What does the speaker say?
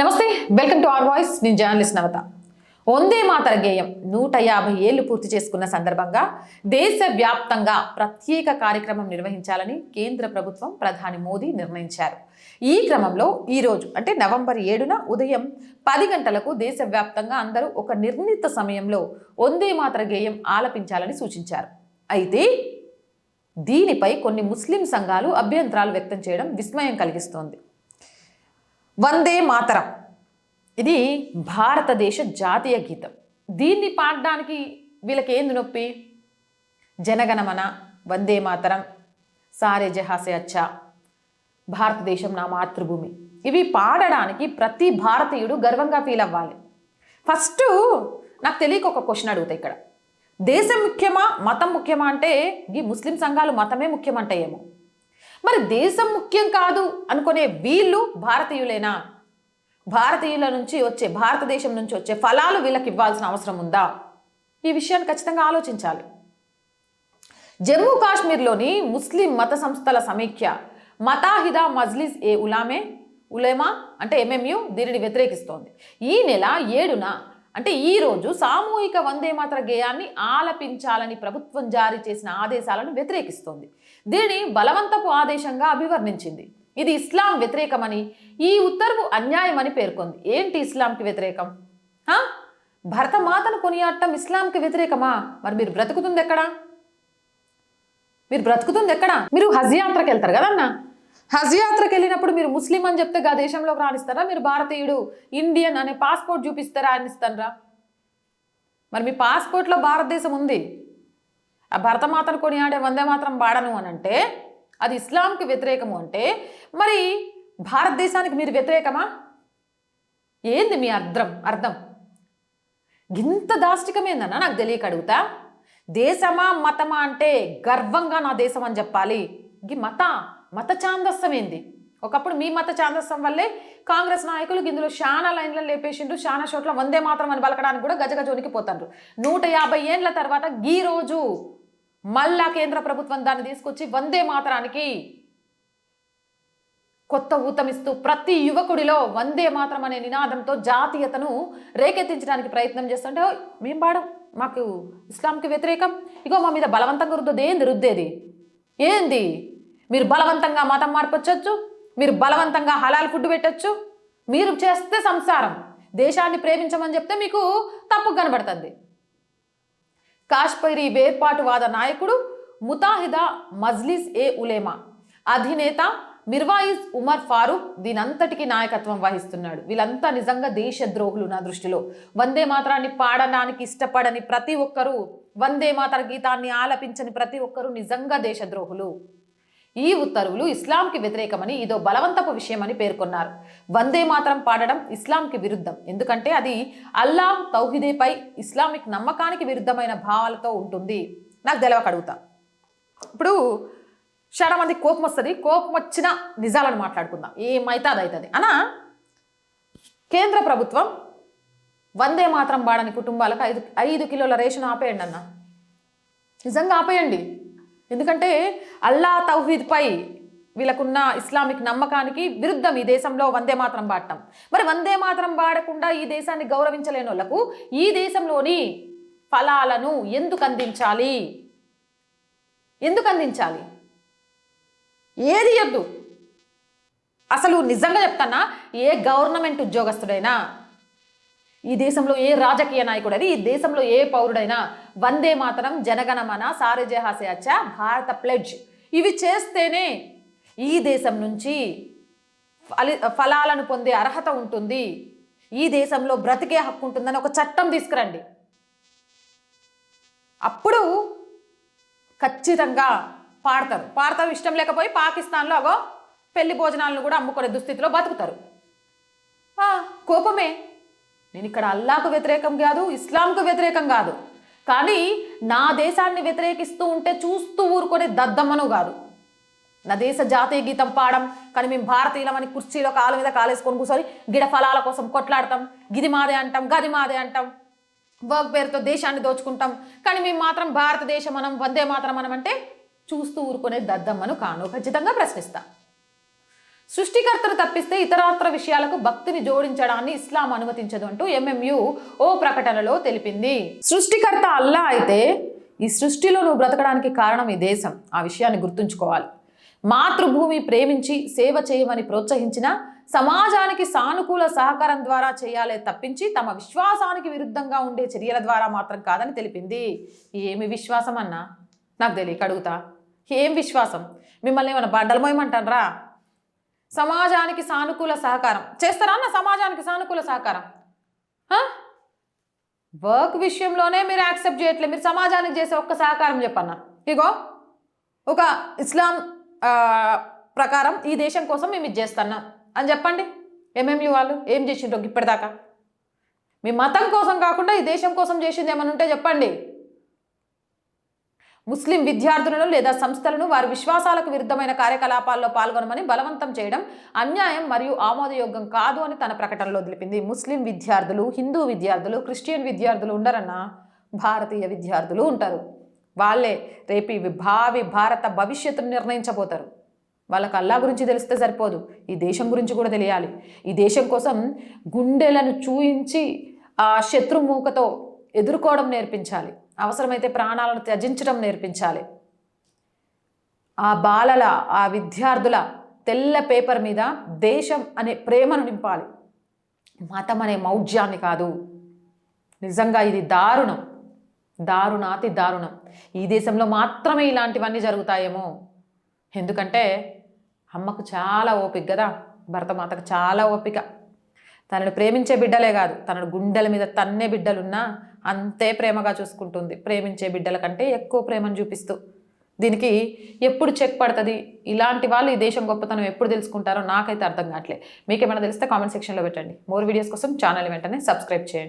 Namaste welcome to R voice. నేను journalist నవత. వందే మాతర గేయం నూట యాభై ఏళ్ళు పూర్తి చేసుకున్న సందర్భంగా దేశవ్యాప్తంగా ప్రత్యేక కార్యక్రమం నిర్వహించాలని కేంద్ర ప్రభుత్వం ప్రధాని మోదీ నిర్ణయించారు. ఈ క్రమంలో ఈరోజు అంటే నవంబర్ ఏడున ఉదయం పది గంటలకు దేశవ్యాప్తంగా అందరూ ఒక నిర్ణీత సమయంలో వందే మాతర గేయం ఆలపించాలని సూచించారు. అయితే దీనిపై కొన్ని ముస్లిం సంఘాలు అభ్యంతరాలు వ్యక్తం చేయడం విస్మయం కలిగిస్తోంది. వందే మాతరం. ఇది భారతదేశ జాతీయ గీతం. దీన్ని పాడడానికి వీళ్ళకి ఏంది నొప్పి? జనగణమన వందే మాతరం సారే జహాసే అచ్చా భారతదేశం నా మాతృభూమి. ఇవి పాడడానికి ప్రతి భారతీయుడు గర్వంగా ఫీల్ అవ్వాలి. ఫస్ట్ నాకు తెలియక ఒక క్వశ్చన్ అడుగుతాయి ఇక్కడ. దేశం ముఖ్యమా మతం ముఖ్యమా అంటే ఈ ముస్లిం సంఘాలు మతమే ముఖ్యమంటాయేమో. మరి దేశం ముఖ్యం కాదు అనుకునే వీళ్ళు భారతీయులేనా? భారతీయుల నుంచి వచ్చే భారతదేశం నుంచి వచ్చే ఫలాలు వీళ్ళకి ఇవ్వాల్సిన అవసరం ఉందా? ఈ విషయాన్ని ఖచ్చితంగా ఆలోచించాలి. జమ్మూ కాశ్మీర్లోని ముస్లిం మత సంస్థల సమీక్ష మతాహిదా మజ్లిస్ ఏ ఉలామే ఉలేమా అంటే ఎంఎంయు దీనిని వ్యతిరేకిస్తోంది. ఈ నెల ఏడున అంటే ఈ రోజు సామూహిక వందేమాతర గేయాన్ని ఆలపించాలని ప్రభుత్వం జారీ చేసిన ఆదేశాలను వ్యతిరేకిస్తోంది. దీనిని బలవంతపు ఆదేశంగా అభివర్ణించింది. ఇది ఇస్లాం వ్యతిరేకమని ఈ ఉత్తర్వు అన్యాయమని పేర్కొంది. ఏంటి ఇస్లాంకి వ్యతిరేకం? భరత భరతమాతను కొనియాడటం ఇస్లాంకి వ్యతిరేకమా? మరి మీరు బ్రతుకుతుంది ఎక్కడా మీరు బ్రతుకుతుంది ఎక్కడ మీరు హజ్ యాత్రకి వెళ్తారు కదన్న? హజ్ యాత్రకి వెళ్ళినప్పుడు మీరు ముస్లిం అని చెప్తే గా దేశంలోకి రాణిస్తారా? మీరు భారతీయుడు ఇండియన్ అనే పాస్పోర్ట్ చూపిస్తారా అనిస్తారా మరి మీ పాస్పోర్ట్లో భారతదేశం ఉంది. ఆ భరతమాతను కొనియాడే వందే మాత్రం పాడను అని అంటే అది ఇస్లాంకి వ్యతిరేకము అంటే మరి భారతదేశానికి మీరు వ్యతిరేకమా? ఏంది మీ అర్థం అర్థం? ఇంత దాష్టికమేందన్నా నాకు తెలియక అడుగుతా. దేశమా మతమా అంటే గర్వంగా నా దేశం అని చెప్పాలి. ఈ మత మత ఛాందస్సం ఏంది ఒకప్పుడు మీ మత ఛాందస్సం వల్లే కాంగ్రెస్ నాయకులు ఇందులో చాలా లైన్లు లేపేసిండ్రు చాలా చోట్ల వందే మాత్రం అని పలకడానికి కూడా గజగజోనికి పోతాడు నూట యాభై ఏండ్ల తర్వాత ఈ రోజు మళ్ళా కేంద్ర ప్రభుత్వం దాన్ని తీసుకొచ్చి వందే మాత్రానికి కొత్త ఊతమిస్తూ ప్రతి యువకుడిలో వందే మాత్రం అనే నినాదంతో జాతీయతను రేకెత్తించడానికి ప్రయత్నం చేస్తుంటే మేం పాడం మాకు ఇస్లాంకి వ్యతిరేకం. ఇగో మా మీద బలవంతంగా రుద్దేది ఏంది రుద్దేది? ఏంది? మీరు బలవంతంగా మతం మార్పొచ్చొచ్చు మీరు బలవంతంగా హలాల్ ఫుడ్ పెట్టొచ్చు. మీరు చేస్తే సంసారం. దేశాన్ని ప్రేమించమని చెప్తే మీకు తప్పు కనబడుతుంది. కాశ్మీరీ వేర్పాటువాద నాయకుడు ముతాహిదా మజ్లిస్ ఏ ఉలేమా అధినేత మిర్వాయిజ్ ఉమర్ ఫారూక్ దీనంతటికి నాయకత్వం వహిస్తున్నాడు. వీళ్ళంతా నిజంగా దేశద్రోహులు నా దృష్టిలో. వందే మాత్రాన్ని పాడడానికి ఇష్టపడని ప్రతి ఒక్కరూ వందే మాతర గీతాన్ని ఆలపించని ప్రతి ఒక్కరూ నిజంగా దేశద్రోహులు ఈ ఉత్తర్వులు ఇస్లాంకి వ్యతిరేకమని ఇదో బలవంతపు విషయమని పేర్కొన్నారు. వందే మాత్రం పాడడం ఇస్లాంకి విరుద్ధం. ఎందుకంటే అది అల్లాహ్ తౌహిదేపై ఇస్లామిక్ నమ్మకానికి విరుద్ధమైన భావాలతో ఉంటుంది. నాకు తెలవక అడుగుతా. ఇప్పుడు చాలా మంది కోపం వస్తుంది కోపం వచ్చిన నిజాలను మాట్లాడుకుందాం. ఏమైతే అది అవుతుంది అనా కేంద్ర ప్రభుత్వం వందే మాత్రం బాడని కుటుంబాలకు ఐదు ఐదు కిలోల రేషన్ ఆపేయండి అన్న నిజంగా ఆపేయండి. ఎందుకంటే అల్లా తౌహీద్పై వీళ్ళకున్న ఇస్లామిక్ నమ్మకానికి విరుద్ధం ఈ దేశంలో వందే మాత్రం పాడటం మరి వందే మాత్రం పాడకుండా ఈ దేశాన్ని గౌరవించలేని వాళ్ళకు ఈ దేశంలోని ఫలాలను ఎందుకు అందించాలి? ఎందుకు అందించాలి? ఏది ఎద్దు అసలు నిజంగా చెప్తానా? ఏ గవర్నమెంట్ ఉద్యోగస్తుడైనా ఈ దేశంలో ఏ రాజకీయ నాయకుడు అది ఈ దేశంలో ఏ పౌరుడైనా వందే మాతరం జనగణమన సారజహాసే అచ్చ భారత ప్లెడ్జ్. ఇవి చేస్తేనే ఈ దేశం నుంచి ఫలి ఫలాలను పొందే అర్హత ఉంటుంది. ఈ దేశంలో బ్రతికే హక్కు ఉంటుందని ఒక చట్టం తీసుకురండి. అప్పుడు ఖచ్చితంగా పాడతారు. పాడతారు ఇష్టం లేకపోయి పాకిస్తాన్లో అగో పెళ్ళి భోజనాలను కూడా అమ్ముకునే దుస్థితిలో బతుకుతారు. కోపమే. నేను ఇక్కడ అల్లాకు వ్యతిరేకం కాదు ఇస్లాంకు వ్యతిరేకం కాదు. కానీ నా దేశాన్ని వ్యతిరేకిస్తూ ఉంటే చూస్తూ ఊరుకునే దద్దమ్మను కాదు. నా దేశ జాతీయ గీతం పాడం కానీ మేము భారతీయులమని కుర్చీలో కాలు మీద కాలేసుకొని కూర్చొని గిడ ఫలాల కోసం కొట్లాడతాం గిది మాదే అంటాం గది మాదే అంటాం వర్క్ పేరుతో దేశాన్ని దోచుకుంటాం. కానీ మేము మాత్రం భారతదేశం మనం వందే మాత్రం మనం అంటే చూస్తూ ఊరుకునే దద్దమ్మను కాను ఖచ్చితంగా ప్రశ్నిస్తా. సృష్టికర్తను తప్పిస్తే ఇతరత్ర విషయాలకు భక్తిని జోడించడాన్ని ఇస్లాం అనుమతించదు అంటూ ఎంఎంయు ఓ ప్రకటనలో తెలిపింది. సృష్టికర్త అల్లా అయితే ఈ సృష్టిలో నువ్వు బ్రతకడానికి కారణం ఈ దేశం. ఆ విషయాన్ని గుర్తుంచుకోవాలి. మాతృభూమి ప్రేమించి సేవ చేయమని ప్రోత్సహించిన సమాజానికి సానుకూల సహకారం ద్వారా చేయాలే తప్పించి తమ విశ్వాసానికి విరుద్ధంగా ఉండే చర్యల ద్వారా మాత్రం కాదని తెలిపింది. ఏమి విశ్వాసం అన్నా? నాకు తెలియక అడుగుతా. ఏం విశ్వాసం? మిమ్మల్ని ఏమైనా బండలు మోయమంటారా సమాజానికి సానుకూల సహకారం. చేస్తారా అన్న సమాజానికి సానుకూల సహకారం? వర్క్ విషయంలోనే మీరు యాక్సెప్ట్ చేయట్లేదు మీరు సమాజానికి చేసే ఒక్క సహకారం చెప్పన్న. ఇగో ఒక ఇస్లాం ప్రకారం ఈ దేశం కోసం మేము ఇది చేస్తున్నాం. అని చెప్పండి. ఎంఎంయూ వాళ్ళు? ఏం చేసిండ్రు ఇప్పటిదాకా? మీ మతం కోసం కాకుండా ఈ దేశం కోసం చేసింది ఏమైనా ఉంటే చెప్పండి. ముస్లిం విద్యార్థులను లేదా సంస్థలను వారి విశ్వాసాలకు విరుద్ధమైన కార్యకలాపాల్లో పాల్గొనమని బలవంతం చేయడం అన్యాయం మరియు ఆమోదయోగ్యం కాదు అని తన ప్రకటనలో తెలిపింది. ముస్లిం విద్యార్థులు హిందూ విద్యార్థులు క్రిస్టియన్ విద్యార్థులు ఉండరన్నా భారతీయ విద్యార్థులు ఉంటారు. వాళ్ళే రేపు భావి భారత భవిష్యత్తును నిర్ణయించబోతారు. వాళ్ళకి అల్లా గురించి తెలిస్తే సరిపోదు. ఈ దేశం గురించి కూడా తెలియాలి. ఈ దేశం కోసం గుండెలను చూయించి ఆ శత్రుమూకతో ఎదుర్కోవడం నేర్పించాలి. అవసరమైతే ప్రాణాలను త్యజించడం నేర్పించాలి. ఆ బాలల ఆ విద్యార్థుల తెల్ల పేపర్ మీద దేశం అనే ప్రేమను నింపాలి. మతం అనే మౌఢ్యాన్ని కాదు. నిజంగా ఇది దారుణం. దారుణాతి దారుణం. ఈ దేశంలో మాత్రమే ఇలాంటివన్నీ జరుగుతాయేమో. ఎందుకంటే అమ్మకు చాలా ఓపిక కదా. భర్త మాతకు చాలా ఓపిక. తనను ప్రేమించే బిడ్డలే కాదు. తనను గుండెల మీద తన్నే బిడ్డలున్నా అంతే ప్రేమగా చూసుకుంటుంది. ప్రేమించే బిడ్డల కంటే ఎక్కువ ప్రేమను చూపిస్తూ. దీనికి ఎప్పుడు చెక్ పడుతుంది? ఇలాంటి వాళ్ళు ఈ దేశం గొప్పతనం ఎప్పుడు తెలుసుకుంటారో నాకైతే అర్థం కావట్లే. మీకేమైనా తెలిస్తే కామెంట్ సెక్షన్లో పెట్టండి. మోర్ వీడియోస్ కోసం ఛానల్ వెంటనే సబ్స్క్రైబ్ చేయండి.